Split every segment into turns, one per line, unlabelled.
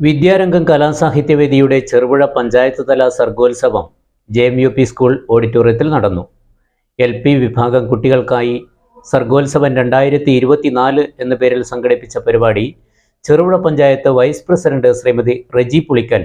വിദ്യാരംഗം കലാസാഹിത്യവേദിയുടെ ചെറുപുഴ പഞ്ചായത്ത് തല സർഗോത്സവം J M U P school ഓഡിറ്റോറിയത്തിൽ നടന്നു. എൽ പി വിഭാഗം കുട്ടികൾക്കായി സർഗോത്സവം രണ്ടായിരത്തി ഇരുപത്തിനാല് എന്ന പേരിൽ സംഘടിപ്പിച്ച പരിപാടി Cherupuzha panchayat vice president Shrimati Reji Pulikkal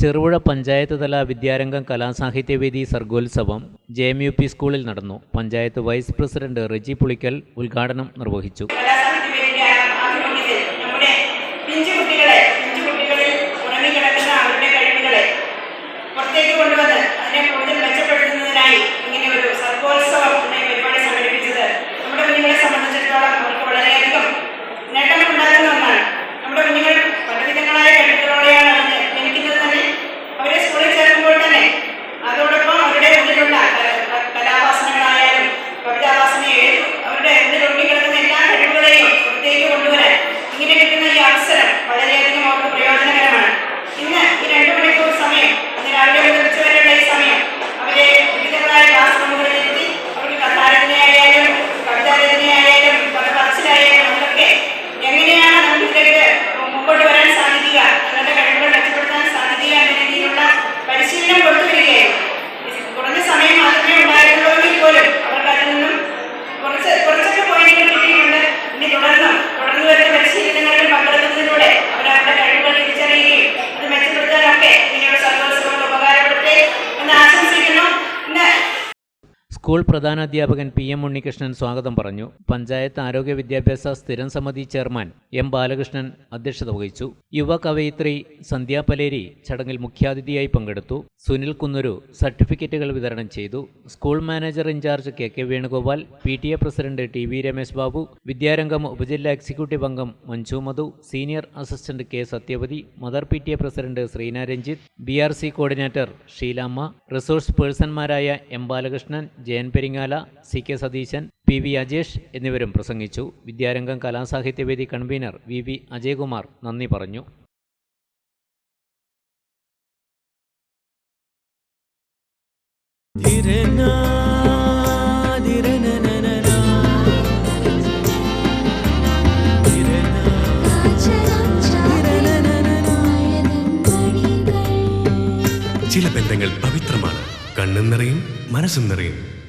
Cherupuzha panchayat തല Vidyarangam Kalasahithyavedi സർഗോത്സവം J M U P സ്കൂളിൽ നടന്നു. പഞ്ചായത്ത് വൈസ് പ്രസിഡന്റ് റെജി പുളിക്കൽ ഉദ്ഘാടനം നിർവഹിച്ചു. സ്കൂൾ പ്രധാനാധ്യാപകൻ പി എം ഉണ്ണികൃഷ്ണൻ സ്വാഗതം പറഞ്ഞു. പഞ്ചായത്ത് ആരോഗ്യ വിദ്യാഭ്യാസ സ്ഥിരം സമിതി ചെയർമാൻ എം ബാലകൃഷ്ണൻ അധ്യക്ഷത വഹിച്ചു. യുവ കവയിത്രി സന്ധ്യാ പലേരി ചടങ്ങിൽ മുഖ്യാതിഥിയായി പങ്കെടുത്തു. സുനിൽ കുന്നൂരു സർട്ടിഫിക്കറ്റുകൾ വിതരണം ചെയ്തു. School manager incharge K K Venugopal P T A president T V Ramesh Babu Vidyarangam ഉപജില്ലാ എക്സിക്യൂട്ടീവ് അംഗം Manju Madhu senior assistant K Sathyavathi mother P T A president Sreena Ranjith B R C coordinator Sheelamma resource പേഴ്സൺമാരായ M Balakrishnan Jayan Peringala C K Satheesan P V Ajesh എന്നിവരും പ്രസംഗിച്ചു. Vidyarangam Kalasahithyavedi convener V V Ajayakumar നന്ദി പറഞ്ഞു.
ചില ബന്ധങ്ങൾ പവിത്രമാണ്. കണ്ണും നിറയും മനസ്സും നിറയും.